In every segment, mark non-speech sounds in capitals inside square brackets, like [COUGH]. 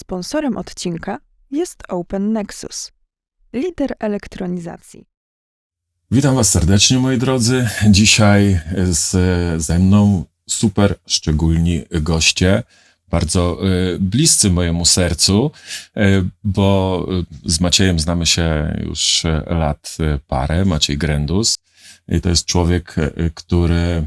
Sponsorem odcinka jest Open Nexus, lider elektronizacji. Witam Was serdecznie, moi drodzy. Dzisiaj z, ze mną super szczególni goście, bardzo y, bliscy mojemu sercu, y, bo z Maciejem znamy się już lat parę, Maciej Grendus. I to jest człowiek, który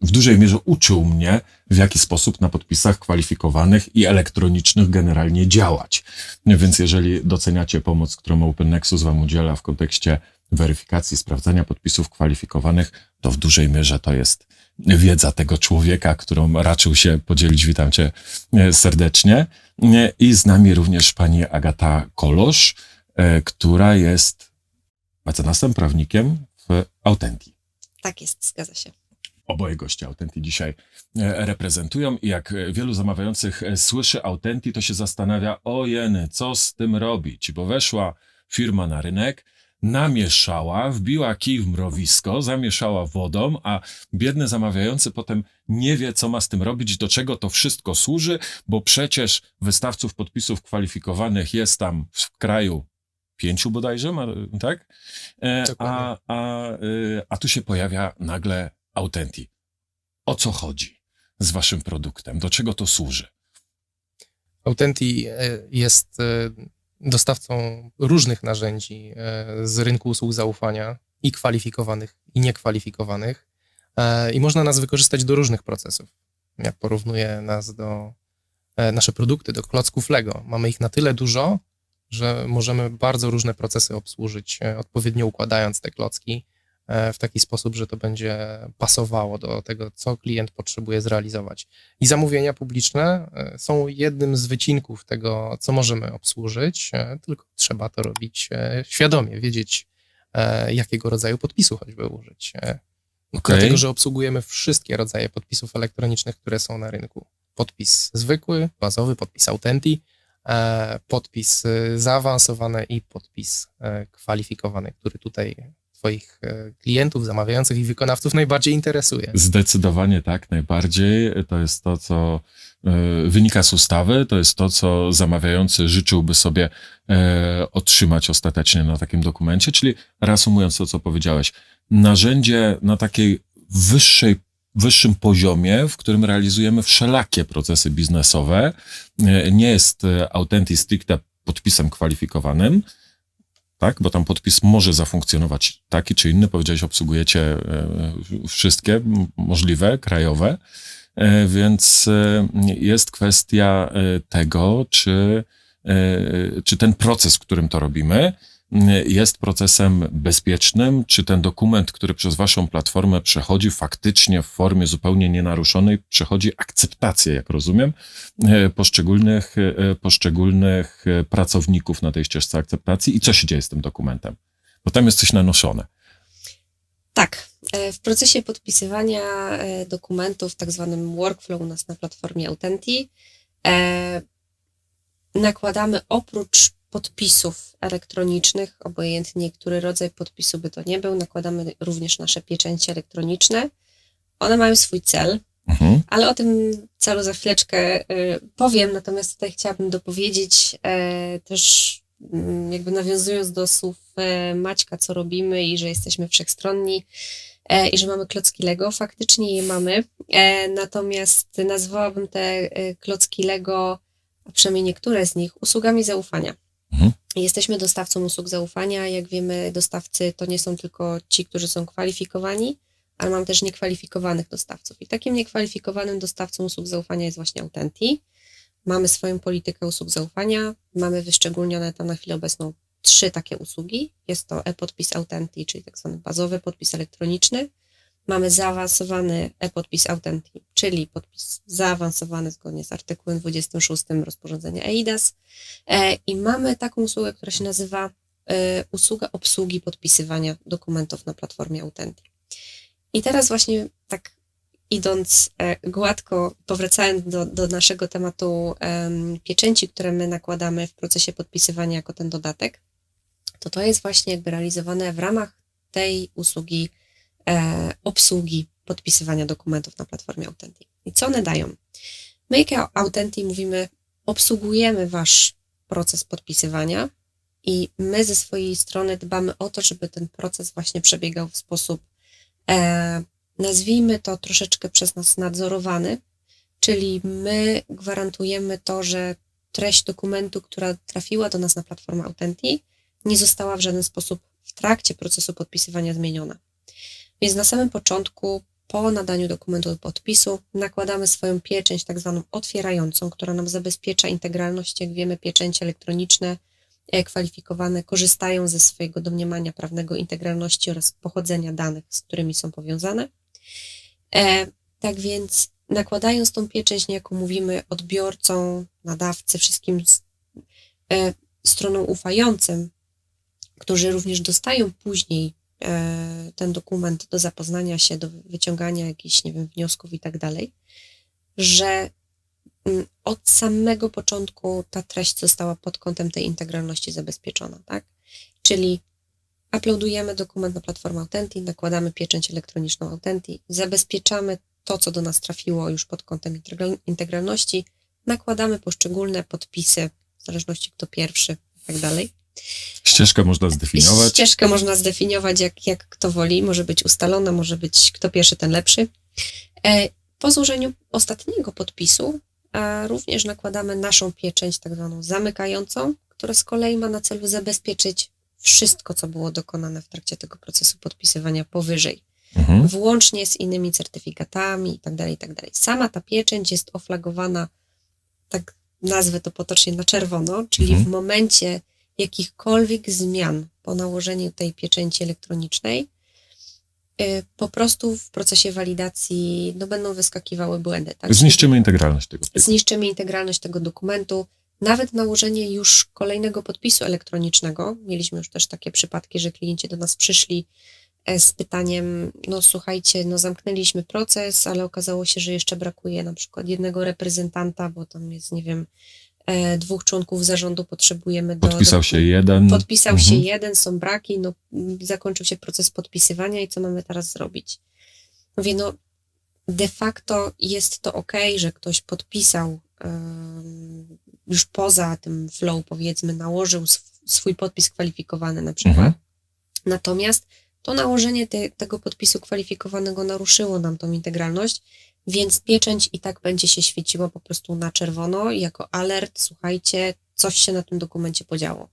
w dużej mierze uczył mnie, w jaki sposób na podpisach kwalifikowanych i elektronicznych generalnie działać. Więc jeżeli doceniacie pomoc, którą Open Nexus Wam udziela w kontekście weryfikacji, sprawdzania podpisów kwalifikowanych, to w dużej mierze to jest wiedza tego człowieka, którą raczył się podzielić. Witam Cię e, serdecznie. E, I z nami również pani Agata Kolosz, e, która jest mecenasem, prawnikiem w Autenti. Tak jest, zgadza się. Oboje goście Autenti dzisiaj reprezentują. I jak wielu zamawiających słyszy Autenti, to się zastanawia, o jeny, co z tym robić, bo weszła firma na rynek, namieszała, wbiła kij w mrowisko, zamieszała wodą, a biedny zamawiający potem nie wie, co ma z tym robić, do czego to wszystko służy, bo przecież wystawców podpisów kwalifikowanych jest tam w kraju pięciu bodajże, tak? E, a, a, y, a tu się pojawia nagle Autenti. O co chodzi z waszym produktem? Do czego to służy? Autenti e, jest e, dostawcą różnych narzędzi e, z rynku usług zaufania i kwalifikowanych, i niekwalifikowanych. I można nas wykorzystać do różnych procesów. Jak porównuję nas do nasze produkty, do klocków Lego, mamy ich na tyle dużo, że możemy bardzo różne procesy obsłużyć, odpowiednio układając te klocki w taki sposób, że to będzie pasowało do tego, co klient potrzebuje zrealizować. I zamówienia publiczne e, są jednym z wycinków tego, co możemy obsłużyć, e, tylko trzeba to robić świadomie, wiedzieć, jakiego rodzaju podpisu choćby użyć. Okay. Dlatego, że obsługujemy wszystkie rodzaje podpisów elektronicznych, które są na rynku. Podpis zwykły, bazowy, podpis Autenti, podpis zaawansowany i podpis kwalifikowany, który tutaj Twoich e, klientów, zamawiających i wykonawców najbardziej interesuje? Zdecydowanie tak, najbardziej. To jest to, co e, wynika z ustawy, to jest to, co zamawiający życzyłby sobie e, otrzymać ostatecznie na takim dokumencie, czyli reasumując to, co powiedziałeś, narzędzie na takiej wyższej wyższym poziomie, w którym realizujemy wszelakie procesy biznesowe. Nie jest Authentic stricte podpisem kwalifikowanym, tak? Bo tam podpis może zafunkcjonować taki czy inny. Powiedziałeś, obsługujecie e, wszystkie możliwe, krajowe, e, więc e, jest kwestia tego, czy, czy ten proces, w którym to robimy, jest procesem bezpiecznym, czy ten dokument, który przez waszą platformę przechodzi faktycznie w formie zupełnie nienaruszonej, przechodzi akceptację, jak rozumiem, e, poszczególnych, e, poszczególnych pracowników na tej ścieżce akceptacji i co się dzieje z tym dokumentem? Bo tam jest coś nanoszone. Tak. E, w procesie podpisywania dokumentów, tak zwanym workflow u nas na platformie Autenti, nakładamy oprócz podpisów elektronicznych, obojętnie który rodzaj podpisu by to nie był, nakładamy również nasze pieczęcie elektroniczne. One mają swój cel, mhm. ale o tym celu za chwileczkę y, powiem, natomiast tutaj chciałabym dopowiedzieć y, też y, jakby nawiązując do słów e, Maćka, co robimy i że jesteśmy wszechstronni i że mamy klocki Lego. Faktycznie je mamy, natomiast nazwałabym te klocki Lego, a przynajmniej niektóre z nich, usługami zaufania. Mhm. Jesteśmy dostawcą usług zaufania. Jak wiemy, dostawcy to nie są tylko ci, którzy są kwalifikowani, ale mam też niekwalifikowanych dostawców. I takim niekwalifikowanym dostawcą usług zaufania jest właśnie Autenti. Mamy swoją politykę usług zaufania, mamy wyszczególnione tam na chwilę obecną trzy takie usługi. Jest to e-podpis Autenti, czyli tak zwany bazowy podpis elektroniczny, mamy zaawansowany e-podpis Authentic, czyli podpis zaawansowany zgodnie z artykułem 26 rozporządzenia EIDAS e, i mamy taką usługę, która się nazywa e, usługa obsługi podpisywania dokumentów na platformie Authentic. I teraz właśnie tak idąc e, gładko, powracając do, do naszego tematu pieczęci, które my nakładamy w procesie podpisywania jako ten dodatek, to to jest właśnie jakby realizowane w ramach tej usługi obsługi podpisywania dokumentów na platformie Authentic. I co one dają? My jako Authentic mówimy obsługujemy wasz proces podpisywania i my ze swojej strony dbamy o to, żeby ten proces właśnie przebiegał w sposób, e, nazwijmy to troszeczkę przez nas nadzorowany, czyli my gwarantujemy to, że treść dokumentu, która trafiła do nas na platformę Authentic, nie została w żaden sposób w trakcie procesu podpisywania zmieniona. Więc na samym początku, po nadaniu dokumentu do podpisu, nakładamy swoją pieczęć, tak zwaną otwierającą, która nam zabezpiecza integralność. Jak wiemy, pieczęcie elektroniczne e, kwalifikowane korzystają ze swojego domniemania prawnego integralności oraz pochodzenia danych, z którymi są powiązane. E, tak więc nakładając tą pieczęć, niejako mówimy odbiorcą, nadawcy, wszystkim e, stronom ufającym, którzy również dostają później ten dokument do zapoznania się, do wyciągania jakichś, nie wiem, wniosków i tak dalej, że mm, od samego początku ta treść została pod kątem tej integralności zabezpieczona, tak? Czyli uploadujemy dokument na platformę Authentic, nakładamy pieczęć elektroniczną Authentic, zabezpieczamy to, co do nas trafiło już pod kątem integralności, nakładamy poszczególne podpisy, w zależności kto pierwszy i tak dalej. Ścieżkę można zdefiniować. Ścieżkę można zdefiniować, jak, jak kto woli. Może być ustalona, może być kto pierwszy, ten lepszy. E, po złożeniu ostatniego podpisu również nakładamy naszą pieczęć, tak zwaną zamykającą, która z kolei ma na celu zabezpieczyć wszystko, co było dokonane w trakcie tego procesu podpisywania powyżej mhm. włącznie z innymi certyfikatami i tak dalej, i tak dalej. Sama ta pieczęć jest oflagowana, tak nazwę to potocznie, na czerwono, czyli mhm. w momencie jakichkolwiek zmian po nałożeniu tej pieczęci elektronicznej, y, po prostu w procesie walidacji no, będą wyskakiwały błędy. Tak? Zniszczymy integralność tego. Zniszczymy integralność tego dokumentu. Nawet nałożenie już kolejnego podpisu elektronicznego. Mieliśmy już też takie przypadki, że klienci do nas przyszli E, z pytaniem, no słuchajcie, no zamknęliśmy proces, ale okazało się, że jeszcze brakuje na przykład jednego reprezentanta, bo tam jest, nie wiem, dwóch członków zarządu potrzebujemy do... Podpisał do, się jeden. Podpisał mhm. się jeden, są braki, no zakończył się proces podpisywania i co mamy teraz zrobić? Mówię, no de facto jest to ok, że ktoś podpisał um, już poza tym flow, powiedzmy, nałożył sw swój podpis kwalifikowany na przykład. Mhm. Natomiast to nałożenie te, tego podpisu kwalifikowanego naruszyło nam tą integralność, więc pieczęć i tak będzie się świeciła po prostu na czerwono jako alert, słuchajcie, coś się na tym dokumencie podziało.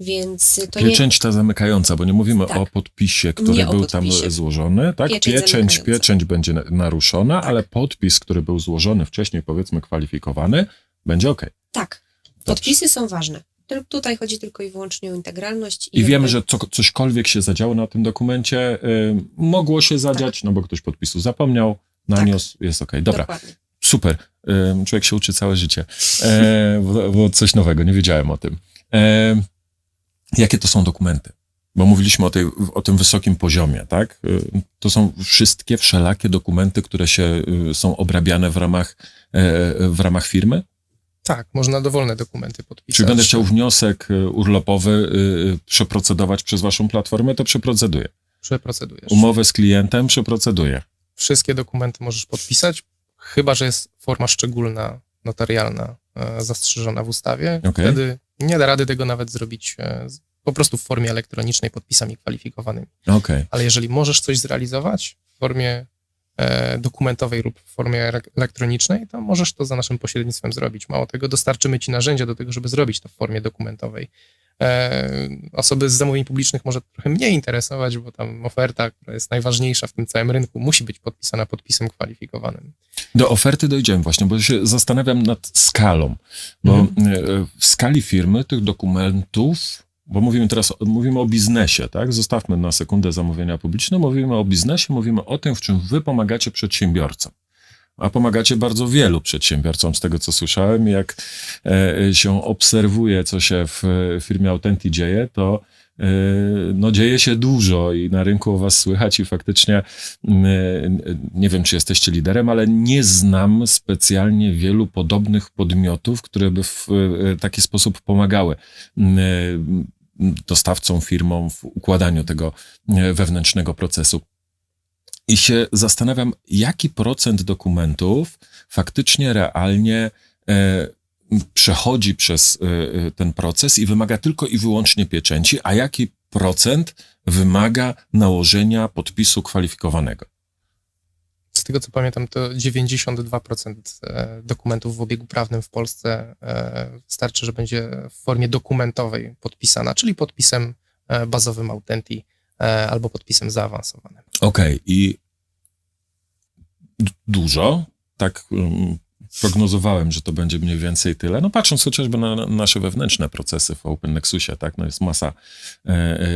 Więc to pieczęć nie... ta zamykająca, bo nie mówimy tak. o podpisie, który był podpisie. tam złożony, tak? Pieczęć, pieczęć, pieczęć będzie naruszona, tak. ale podpis, który był złożony wcześniej, powiedzmy kwalifikowany, będzie ok. Tak. Podpisy są ważne. Tutaj chodzi tylko i wyłącznie o integralność. I, I wiemy, że co, cośkolwiek się zadziało na tym dokumencie, y, mogło się zadziać, tak. no bo ktoś podpisu zapomniał, naniósł, tak. jest ok. Dobra, Dokładnie. super. Y, człowiek się uczy całe życie, e, bo, bo, coś nowego, nie wiedziałem o tym. E, jakie to są dokumenty? Bo mówiliśmy o, tej, o tym wysokim poziomie, tak? Y, to są wszystkie wszelakie dokumenty, które się y, są obrabiane w ramach, e, w ramach firmy? Tak, można dowolne dokumenty podpisać. Czy będę chciał wniosek y, urlopowy y, przeprocedować przez waszą platformę, to przeproceduję. Przeprocedujesz. Umowę z klientem przeproceduję. Wszystkie dokumenty możesz podpisać, chyba że jest forma szczególna, notarialna, e, zastrzeżona w ustawie. Okay. Wtedy nie da rady tego nawet zrobić e, po prostu w formie elektronicznej podpisami kwalifikowanymi. Okay. Ale jeżeli możesz coś zrealizować w formie dokumentowej lub w formie elektronicznej, to możesz to za naszym pośrednictwem zrobić. Mało tego, dostarczymy Ci narzędzia do tego, żeby zrobić to w formie dokumentowej. E, osoby z zamówień publicznych może trochę mniej interesować, bo tam oferta, która jest najważniejsza w tym całym rynku, musi być podpisana podpisem kwalifikowanym. Do oferty dojdziemy właśnie, bo się zastanawiam nad skalą, bo mhm. E, w skali firmy tych dokumentów bo mówimy teraz mówimy o biznesie, tak? Zostawmy na sekundę zamówienia publiczne, mówimy o biznesie, mówimy o tym, w czym wy pomagacie przedsiębiorcom. A pomagacie bardzo wielu przedsiębiorcom, z tego co słyszałem. Jak e, się obserwuje, co się w firmie Authentic dzieje, to e, no dzieje się dużo i na rynku o was słychać i faktycznie e, nie wiem, czy jesteście liderem, ale nie znam specjalnie wielu podobnych podmiotów, które by w taki sposób pomagały dostawcą, firmą w układaniu tego e, wewnętrznego procesu. I się zastanawiam, jaki procent dokumentów faktycznie, realnie e, przechodzi przez y, ten proces i wymaga tylko i wyłącznie pieczęci, a jaki procent wymaga nałożenia podpisu kwalifikowanego? Tego co pamiętam, to 92% e, dokumentów w obiegu prawnym w Polsce e, starczy, że będzie w formie dokumentowej podpisana, czyli podpisem e, bazowym Authentic albo podpisem zaawansowanym. Okej, okay. i dużo, tak um, prognozowałem, że to będzie mniej więcej tyle. No patrząc chociażby na, nasze wewnętrzne procesy w OpenNexusie, tak, no jest masa e,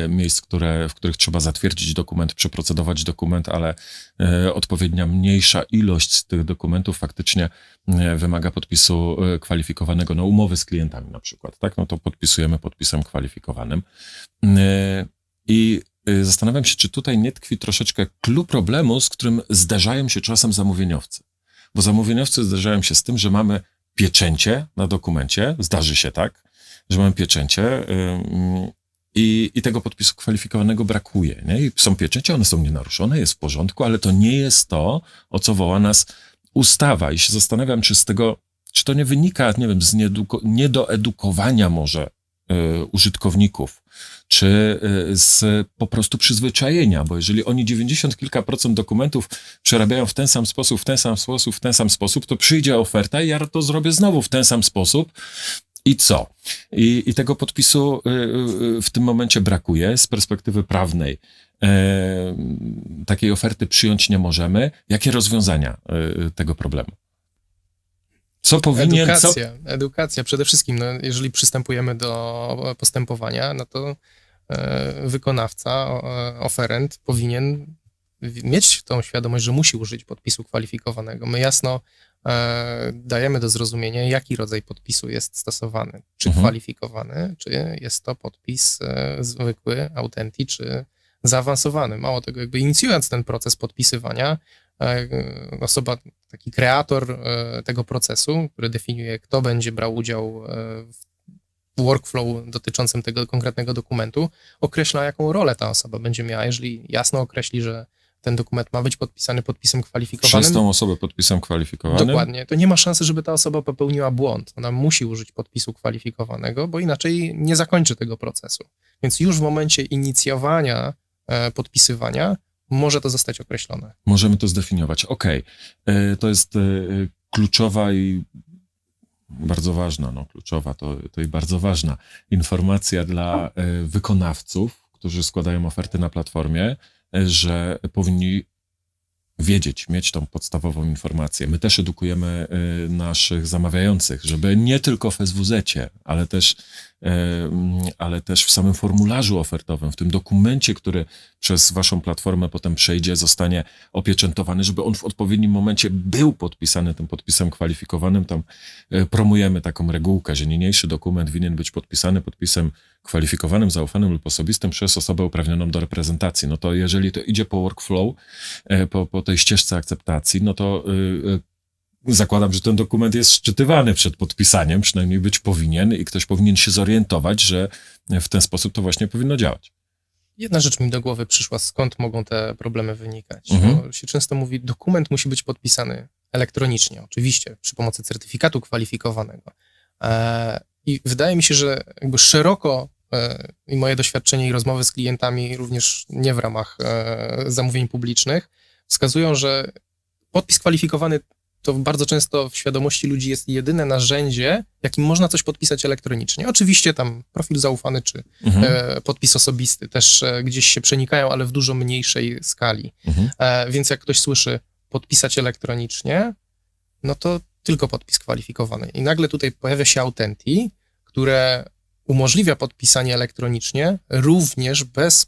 e, miejsc, które, w których trzeba zatwierdzić dokument, przeprocedować dokument, ale e, odpowiednia mniejsza ilość z tych dokumentów faktycznie e, wymaga podpisu e, kwalifikowanego, no umowy z klientami na przykład, tak, no to podpisujemy podpisem kwalifikowanym. E, I zastanawiam się, czy tutaj nie tkwi troszeczkę klucz problemu, z którym zdarzają się czasem zamówieniowcy bo zamówieniowcy zdarzają się z tym, że mamy pieczęcie na dokumencie, zdarzy się tak, że mamy pieczęcie i, i tego podpisu kwalifikowanego brakuje. Nie? I są pieczęcie, one są nienaruszone, jest w porządku, ale to nie jest to, o co woła nas ustawa. I się zastanawiam, czy z tego, czy to nie wynika, nie wiem, z niedoedukowania może użytkowników, czy y, z po prostu przyzwyczajenia, bo jeżeli oni 90 kilka procent dokumentów przerabiają w ten sam sposób, w ten sam sposób, w ten sam sposób, to przyjdzie oferta i ja to zrobię znowu w ten sam sposób. I co? I, I, tego podpisu y, y, w tym momencie brakuje z perspektywy prawnej. E, takiej oferty przyjąć nie możemy. Jakie rozwiązania tego problemu? Co powinien... Edukacja, co... edukacja. Przede wszystkim, no, jeżeli przystępujemy do postępowania, no to e, wykonawca, e, oferent powinien mieć tą świadomość, że musi użyć podpisu kwalifikowanego. My jasno e, dajemy do zrozumienia, jaki rodzaj podpisu jest stosowany. Czy mhm. kwalifikowany, czy jest to podpis zwykły, authentic, czy zaawansowany. Mało tego, jakby inicjując ten proces podpisywania, osoba, taki kreator e, tego procesu, który definiuje, kto będzie brał udział e, w workflow dotyczącym tego konkretnego dokumentu, określa, jaką rolę ta osoba będzie miała. Jeżeli jasno określi, że ten dokument ma być podpisany podpisem kwalifikowanym. Przez tą osobę podpisem kwalifikowanym? Dokładnie. To nie ma szansy, żeby ta osoba popełniła błąd. Ona musi użyć podpisu kwalifikowanego, bo inaczej nie zakończy tego procesu. Więc już w momencie inicjowania podpisywania może to zostać określone. Możemy to zdefiniować. Okej. Okay. To jest e, kluczowa i bardzo ważna, no kluczowa to, to i bardzo ważna informacja dla e, wykonawców, którzy składają oferty na platformie, e, że powinni wiedzieć, mieć tą podstawową informację. My też edukujemy naszych zamawiających, żeby nie tylko w SWZ, ale też ale też w samym formularzu ofertowym, w tym dokumencie, który przez waszą platformę potem przejdzie, zostanie opieczętowany, żeby on w odpowiednim momencie był podpisany tym podpisem kwalifikowanym. Tam e, promujemy taką regułkę, że niniejszy dokument winien być podpisany podpisem kwalifikowanym, zaufanym lub osobistym przez osobę uprawnioną do reprezentacji. No to jeżeli to idzie po workflow, e, po, po tej ścieżce akceptacji, no to e, zakładam, że ten dokument jest szczytywany przed podpisaniem, przynajmniej być powinien i ktoś powinien się zorientować, że w ten sposób to właśnie powinno działać. Jedna rzecz mi do głowy przyszła, skąd mogą te problemy wynikać. Mhm. Bo się często mówi, dokument musi być podpisany elektronicznie, oczywiście, przy pomocy certyfikatu kwalifikowanego. E, I wydaje mi się, że jakby szeroko e, i moje doświadczenie i rozmowy z klientami, również nie w ramach e, zamówień publicznych, wskazują, że podpis kwalifikowany to bardzo często w świadomości ludzi jest jedyne narzędzie, jakim można coś podpisać elektronicznie. Oczywiście tam profil zaufany czy mhm. e, podpis osobisty też e, gdzieś się przenikają, ale w dużo mniejszej skali. Mhm. E, więc jak ktoś słyszy podpisać elektronicznie, no to tylko podpis kwalifikowany. I nagle tutaj pojawia się Autenti, które umożliwia podpisanie elektronicznie również bez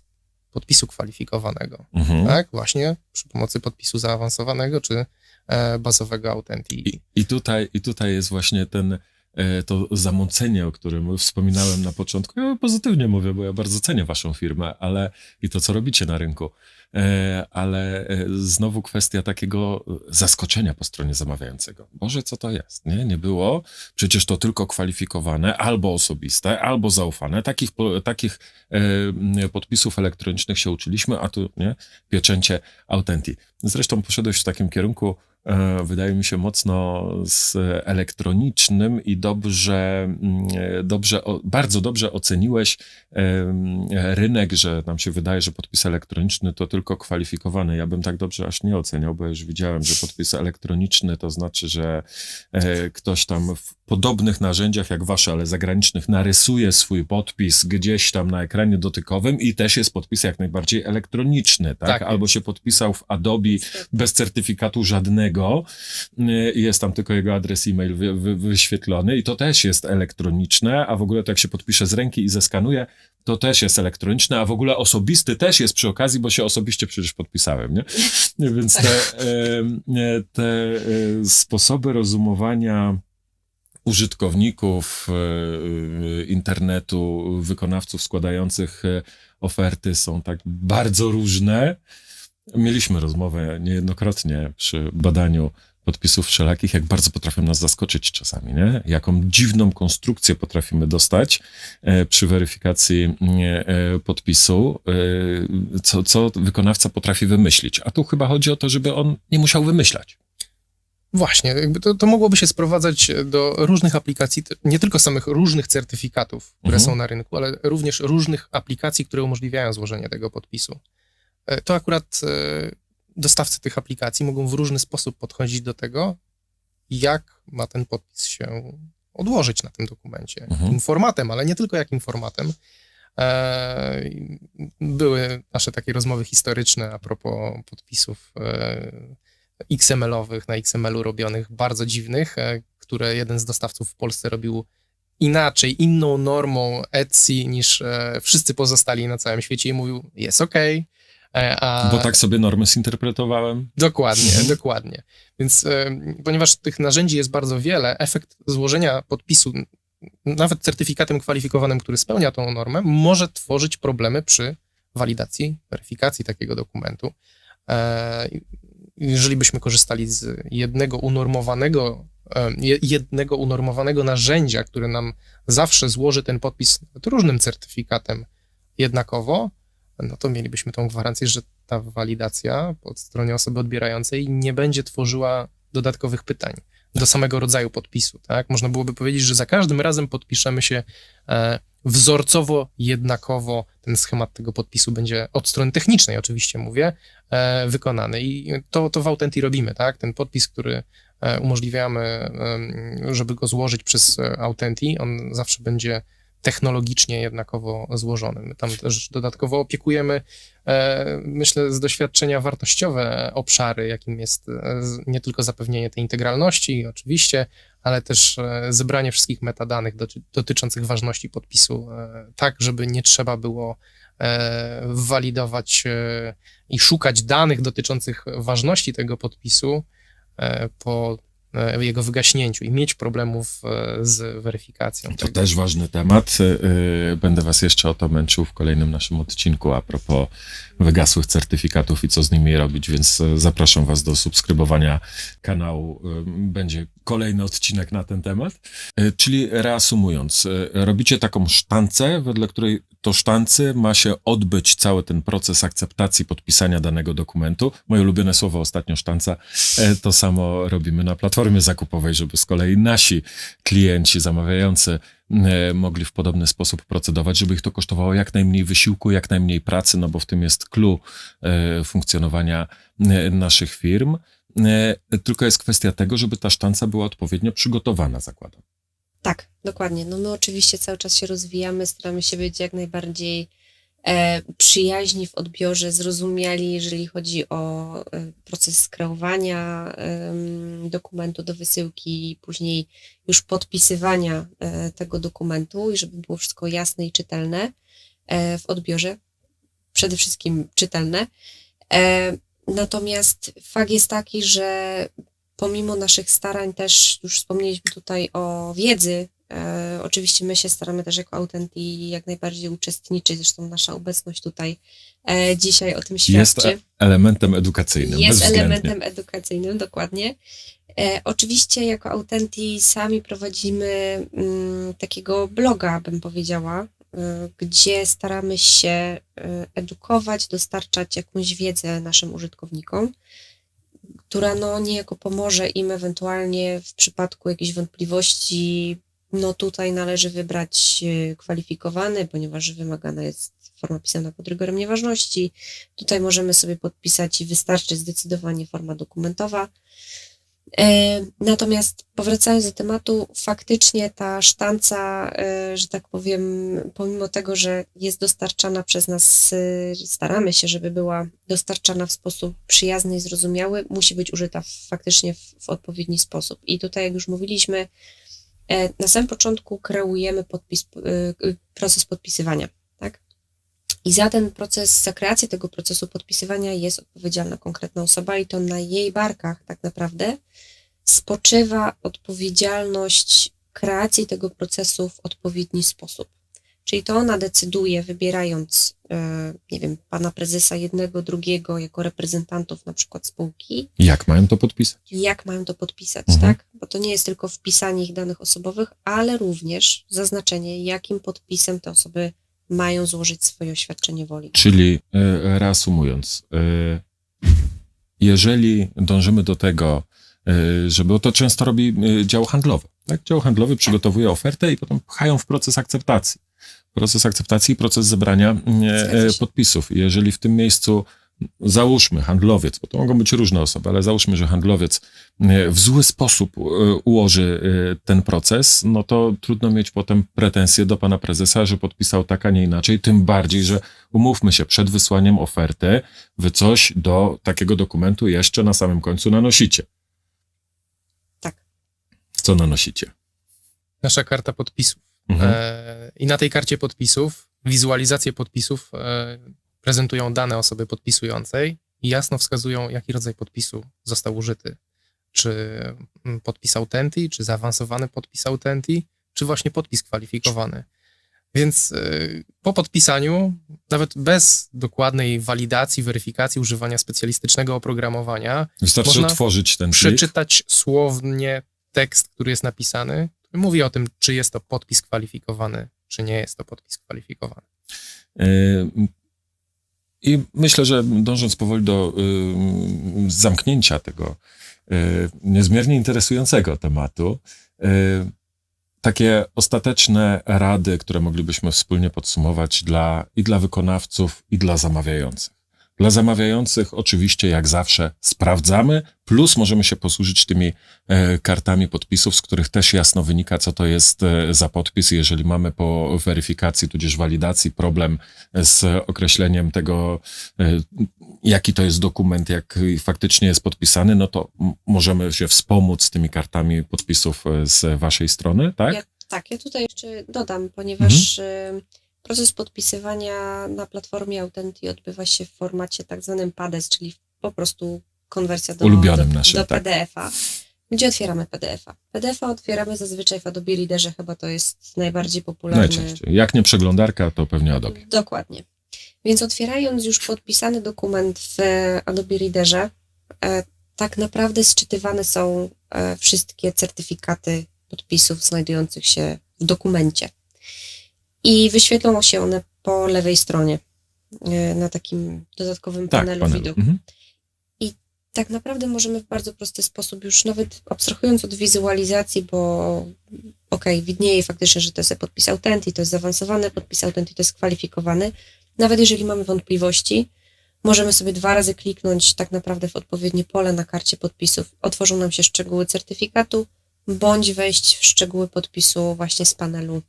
podpisu kwalifikowanego. Mhm. Tak, właśnie przy pomocy podpisu zaawansowanego czy bazowego Authentic. I, I, tutaj, I tutaj jest właśnie ten, e, to zamącenie, o którym wspominałem na początku. Ja pozytywnie mówię, bo ja bardzo cenię waszą firmę, ale i to, co robicie na rynku. E, ale e, znowu kwestia takiego zaskoczenia po stronie zamawiającego. Boże, co to jest? Nie, nie było. Przecież to tylko kwalifikowane, albo osobiste, albo zaufane. Takich, takich podpisów elektronicznych się uczyliśmy, a tu nie, pieczęcie Authentic. Zresztą poszedłeś w takim kierunku, E, wydaje mi się mocno z elektronicznym i dobrze, dobrze, bardzo dobrze oceniłeś rynek, że nam się wydaje, że podpis elektroniczny to tylko kwalifikowany. Ja bym tak dobrze aż nie oceniał, bo już widziałem, że podpis elektroniczny to znaczy, że e, ktoś tam podobnych narzędziach jak wasze, ale zagranicznych, narysuje swój podpis gdzieś tam na ekranie dotykowym i też jest podpis jak najbardziej elektroniczny, tak? tak. Albo się podpisał w Adobe bez certyfikatu żadnego, y, jest tam tylko jego adres e-mail wy, wy, wyświetlony i to też jest elektroniczne, a w ogóle to jak się podpisze z ręki i zeskanuje, to też jest elektroniczne, a w ogóle osobisty też jest przy okazji, bo się osobiście przecież podpisałem, nie? [LAUGHS] Więc te, te e, sposoby rozumowania użytkowników e, e, internetu, wykonawców składających e, oferty są tak bardzo różne. Mieliśmy rozmowę niejednokrotnie przy badaniu podpisów wszelakich, jak bardzo potrafią nas zaskoczyć czasami, nie? Jaką dziwną konstrukcję potrafimy dostać przy weryfikacji podpisu, co, co wykonawca potrafi wymyślić. A tu chyba chodzi o to, żeby on nie musiał wymyślać. Właśnie, to, to mogłoby się sprowadzać do różnych aplikacji, nie tylko samych różnych certyfikatów, które mhm. są na rynku, ale również różnych aplikacji, które umożliwiają złożenie tego podpisu. E, to akurat e, dostawcy tych aplikacji mogą w różny sposób podchodzić do tego, jak ma ten podpis się odłożyć na tym dokumencie. Mhm. Jakim formatem, ale nie tylko jakim formatem. E, były nasze takie rozmowy historyczne a propos podpisów XML-owych, na XML-u robionych, bardzo dziwnych, e, które jeden z dostawców w Polsce robił inaczej, inną normą Etsy niż e, wszyscy pozostali na całym świecie i mówił, jest ok. E, a... Bo tak sobie normy zinterpretowałem. Dokładnie, dokładnie. Więc ponieważ tych narzędzi jest bardzo wiele, efekt złożenia podpisu, nawet certyfikatem kwalifikowanym, który spełnia tą normę, może tworzyć problemy przy walidacji, weryfikacji takiego dokumentu jeżeli byśmy korzystali z jednego unormowanego, jednego unormowanego narzędzia, które nam zawsze złoży ten podpis różnym certyfikatem jednakowo, no to mielibyśmy tą gwarancję, że ta walidacja po stronie osoby odbierającej nie będzie tworzyła dodatkowych pytań do samego rodzaju podpisu. Tak? Można byłoby powiedzieć, że za każdym razem podpiszemy się e, wzorcowo, jednakowo ten schemat tego podpisu będzie od strony technicznej, oczywiście mówię, e, wykonany. I to, to w Authentic robimy, tak? Ten podpis, który e, umożliwiamy, żeby go złożyć przez Authentic, on zawsze będzie technologicznie jednakowo złożony. My tam też dodatkowo opiekujemy, e, myślę, z doświadczenia wartościowe obszary, jakim jest e, nie tylko zapewnienie tej integralności, oczywiście, ale też e, zebranie wszystkich metadanych dotyczących ważności podpisu, tak, żeby nie trzeba było walidować i szukać danych dotyczących ważności tego podpisu po E, jego wygaśnięciu i mieć problemów e, z weryfikacją. To też ważny temat. E, będę was jeszcze o to męczył w kolejnym naszym odcinku a propos wygasłych certyfikatów i co z nimi robić, więc zapraszam was do subskrybowania kanału. Będzie kolejny odcinek na ten temat. Czyli reasumując, robicie taką sztancę, wedle której to sztancy ma się odbyć cały ten proces akceptacji podpisania danego dokumentu. Moje ulubione słowo ostatnio sztanca. To samo robimy na platformie zakupowej, żeby z kolei nasi klienci zamawiający e, mogli w podobny sposób procedować, żeby ich to kosztowało jak najmniej wysiłku, jak najmniej pracy, no bo w tym jest clue e, funkcjonowania e, naszych firm. Tylko jest kwestia tego, żeby ta sztanca była odpowiednio przygotowana, zakładam. Tak, dokładnie. No my oczywiście cały czas się rozwijamy, staramy się być jak najbardziej E, przyjaźni w odbiorze, zrozumiali, jeżeli chodzi o e, proces skreowania dokumentu do wysyłki, później już podpisywania e, tego dokumentu i żeby było wszystko jasne i czytelne w odbiorze, przede wszystkim czytelne. Natomiast fakt jest taki, że pomimo naszych starań też już wspomnieliśmy tutaj o wiedzy, oczywiście my się staramy też jako Autenti jak najbardziej uczestniczyć, zresztą nasza obecność tutaj e, dzisiaj o tym świadczy. Jest elementem edukacyjnym. Jest elementem edukacyjnym, dokładnie. E, oczywiście jako Autenti sami prowadzimy mm, takiego bloga, bym powiedziała, gdzie staramy się y, edukować, dostarczać jakąś wiedzę naszym użytkownikom która no niejako pomoże im ewentualnie w przypadku jakichś wątpliwości, no tutaj należy wybrać e, kwalifikowany, ponieważ wymagana jest forma pisana pod rygorem nieważności. Tutaj możemy sobie podpisać i wystarczy zdecydowanie forma dokumentowa. E, natomiast powracając do tematu, faktycznie ta sztanca, e, że tak powiem, pomimo tego, że jest dostarczana przez nas, e, staramy się, żeby była dostarczana w sposób przyjazny i zrozumiały, musi być użyta faktycznie w, w odpowiedni sposób. I tutaj, jak już mówiliśmy, na samym początku kreujemy podpis, proces podpisywania i za ten proces, za kreację tego procesu podpisywania jest odpowiedzialna konkretna osoba i to na jej barkach tak naprawdę spoczywa odpowiedzialność kreacji tego procesu w odpowiedni sposób. Czyli to ona decyduje, wybierając, e, nie wiem, pana prezesa jednego, drugiego jako reprezentantów na przykład spółki. Jak mają to podpisać? Jak mają to podpisać, mhm. tak? Bo to nie jest tylko wpisanie ich danych osobowych, ale również zaznaczenie, jakim podpisem te osoby mają złożyć swoje oświadczenie woli. Czyli e, reasumując, e, jeżeli dążymy do tego, e, żeby to często robi dział handlowy. Tak? Dział handlowy przygotowuje ofertę i potem pchają w proces akceptacji. Proces akceptacji i proces zebrania podpisów. Jeżeli w tym miejscu załóżmy handlowiec, bo to mogą być różne osoby, ale załóżmy, że handlowiec e, w zły sposób e, ułoży e, ten proces, no to trudno mieć potem pretensje do pana prezesa, że podpisał tak, a nie inaczej, tym bardziej, że umówmy się, przed wysłaniem oferty wy coś do takiego dokumentu jeszcze na samym końcu nanosicie. Tak. Co nanosicie? Nasza karta podpisów. Mhm. E, I na tej karcie podpisów, wizualizację podpisów e, prezentują dane osoby podpisującej i jasno wskazują, jaki rodzaj podpisu został użyty. Czy mm, podpis Autenti, czy zaawansowany podpis Autenti, czy właśnie podpis kwalifikowany. Więc y, po podpisaniu, nawet bez dokładnej walidacji, weryfikacji używania specjalistycznego oprogramowania, wystarczy można otworzyć ten przeczytać słownie tekst, który jest napisany, który mówi o tym, czy jest to podpis kwalifikowany, czy nie jest to podpis kwalifikowany. I myślę, że dążąc powoli do y, zamknięcia tego y, niezmiernie interesującego tematu, y, takie ostateczne rady, które moglibyśmy wspólnie podsumować dla, i dla wykonawców, i dla zamawiających. Dla zamawiających oczywiście, jak zawsze, sprawdzamy, plus możemy się posłużyć tymi e, kartami podpisów, z których też jasno wynika, co to jest e, za podpis. Jeżeli mamy po weryfikacji, tudzież walidacji problem z określeniem tego, e, jaki to jest dokument, jak faktycznie jest podpisany, no to możemy się wspomóc tymi kartami podpisów z waszej strony, tak? Ja, tak, ja tutaj jeszcze dodam, ponieważ mhm Proces podpisywania na platformie Authenty odbywa się w formacie tak zwanym PADES, czyli po prostu konwersja do, Ulubionym do, naszym, do tak. PDF-a. Gdzie otwieramy PDF-a? PDF-a otwieramy zazwyczaj w Adobe Readerze, chyba to jest najbardziej popularny. Najczęściej. Jak nie przeglądarka, to pewnie Adobe. Dokładnie. Więc otwierając już podpisany dokument w Adobe Readerze, e, tak naprawdę sczytywane są e, wszystkie certyfikaty podpisów znajdujących się w dokumencie i wyświetlą się one po lewej stronie e, na takim dodatkowym tak, panelu, panelu. widok. Mhm. I tak naprawdę możemy w bardzo prosty sposób, już nawet abstrahując od wizualizacji, bo okej, okay, widnieje faktycznie, że to jest podpis Authenty, to jest zaawansowany podpis Authenty, to jest kwalifikowany. Nawet jeżeli mamy wątpliwości, możemy sobie dwa razy kliknąć tak naprawdę w odpowiednie pole na karcie podpisów. Otworzą nam się szczegóły certyfikatu, bądź wejść w szczegóły podpisu właśnie z panelu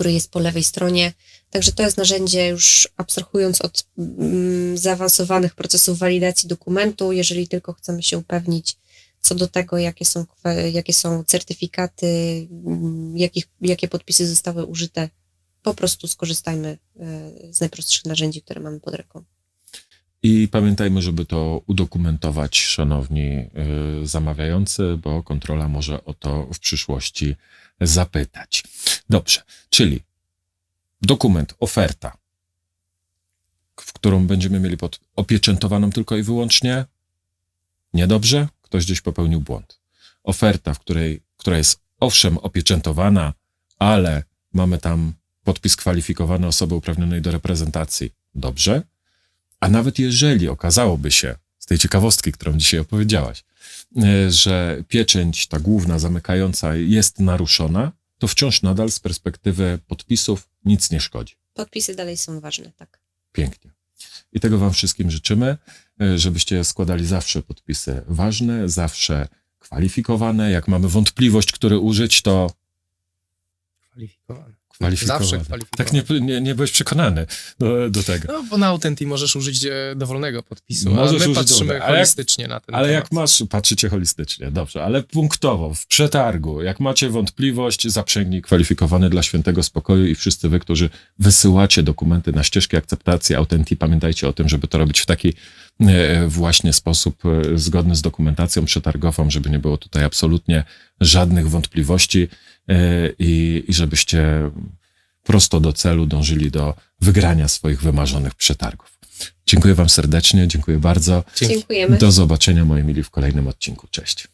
który jest po lewej stronie. Także to jest narzędzie już abstrahując od mm, zaawansowanych procesów walidacji dokumentu, jeżeli tylko chcemy się upewnić co do tego, jakie są, jakie są certyfikaty, mm, jakich, jakie podpisy zostały użyte, po prostu skorzystajmy e, z najprostszych narzędzi, które mamy pod ręką. I pamiętajmy, żeby to udokumentować, szanowni y, zamawiający, bo kontrola może o to w przyszłości zapytać. Dobrze, czyli dokument, oferta, w którą będziemy mieli pod opieczętowaną tylko i wyłącznie. Niedobrze, ktoś gdzieś popełnił błąd. Oferta, w której, która jest owszem opieczętowana, ale mamy tam podpis kwalifikowany osoby uprawnionej do reprezentacji. Dobrze. A nawet jeżeli okazałoby się, z tej ciekawostki, którą dzisiaj opowiedziałaś, e, że pieczęć, ta główna, zamykająca jest naruszona, to wciąż nadal z perspektywy podpisów nic nie szkodzi. Podpisy dalej są ważne, tak. Pięknie. I tego Wam wszystkim życzymy, e, żebyście składali zawsze podpisy ważne, zawsze kwalifikowane. Jak mamy wątpliwość, który użyć, to Kwalifikowany. Kwalifikowane. Zawsze kwalifikowany. Tak nie, nie, nie byłeś przekonany do, do tego. No, bo na Authenti możesz użyć e, dowolnego podpisu, Możesz ale my patrzymy jak- holistycznie na ten Ale temat. jak masz, patrzycie holistycznie, dobrze, ale punktowo, w przetargu, jak macie wątpliwość, zaprzęgnij kwalifikowany dla świętego spokoju i wszyscy wy, którzy wysyłacie dokumenty na ścieżki akceptacji Authenti, pamiętajcie o tym, żeby to robić w taki właśnie sposób e, zgodny z dokumentacją przetargową, żeby nie było tutaj absolutnie żadnych wątpliwości e, i, i żebyście prosto do celu dążyli do wygrania swoich wymarzonych przetargów. Dziękuję Wam serdecznie, dziękuję bardzo. Dziękujemy. Do zobaczenia, moi mili, w kolejnym odcinku. Cześć.